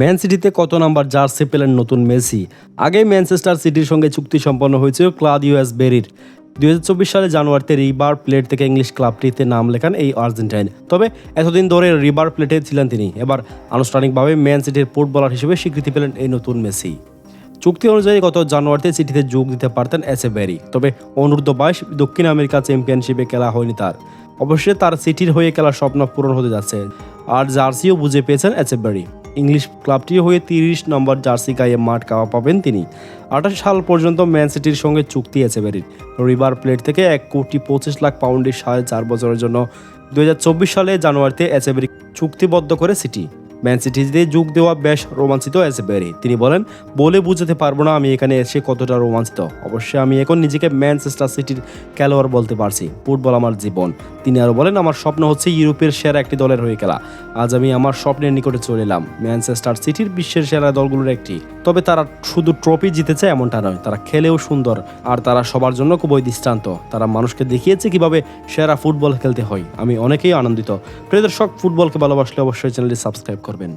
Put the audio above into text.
Man সিটিতে কত number jersey পেলেন নতুন মেসি? আগে ম্যানচেস্টার সিটির সঙ্গে চুক্তি সম্পন্ন হয়েছিল ক্লাদ ইউএস বেরির দুই হাজার চব্বিশ সালে জানুয়ারিতে রিবার প্লেট থেকে ইংলিশ ক্লাবটিতে নাম লেখান এই আর্জেন্টাইন। তবে এতদিন ধরে রিবার প্লেটে ছিলেন তিনি। এবার আনুষ্ঠানিকভাবে ম্যান সিটির ফুটবলার হিসেবে স্বীকৃতি পেলেন এই নতুন মেসি। চুক্তি অনুযায়ী গত জানুয়ারিতে চিঠিতে যোগ দিতে পারতেন এস এ বেরি তবে অনূর্ধ্ব বাইশ দক্ষিণ আমেরিকা চ্যাম্পিয়নশিপে খেলা হয়নি তার। অবশ্যই তার সিটির হয়ে খেলার স্বপ্ন পূরণ হতে যাচ্ছে। আর জার্সিও বুঝে পেয়েছেন এস এ বেরি ইংলিশ ক্লাবটির হয়ে তিরিশ নম্বর জার্সি গায়ে মাঠ কাওয়া পাবেন তিনি। আঠাশ সাল পর্যন্ত ম্যান সিটির সঙ্গে চুক্তি আছে বেরির রিভার প্লেট থেকে এক কোটি পঁচিশ লাখ পাউন্ডের সাড়ে চার বছরের জন্য দুই হাজার চব্বিশ সালে জানুয়ারিতে এসেবেরি চুক্তিবদ্ধ করে সিটি। ম্যান সিটিতে যোগ দেওয়া বেশ রোমাঞ্চিত এসেবেরি তিনি বলেন, বলে বুঝতে পারব না আমি এখানে এসে কতটা রোমাঞ্চিত। অবশ্যই আমি এখন নিজেকে ম্যানচেস্টার সিটির খেলোয়াড় বলতে পারছি, ফুটবল আমার জীবন। তিনি আরও বলেন, আমার স্বপ্ন হচ্ছে ইউরোপের সেরা একটি দলের হয়ে খেলা। আজ আমি আমার স্বপ্নের নিকটে চলে এলাম। ম্যানচেস্টার সিটির বিশ্বের সেরা দলগুলোর একটি। তবে তারা শুধু ট্রফি জিতেছে এমনটা নয়, তারা খেলেও সুন্দর। আর তারা সবার জন্য খুবই দৃষ্টান্ত। তারা মানুষকে দেখিয়েছে কীভাবে সেরা ফুটবল খেলতে হয়। আমি অনেকেই আনন্দিত। প্রিয় দর্শক, ফুটবলকে ভালোবাসলে অবশ্যই চ্যানেলটি সাবস্ক্রাইব করবেন।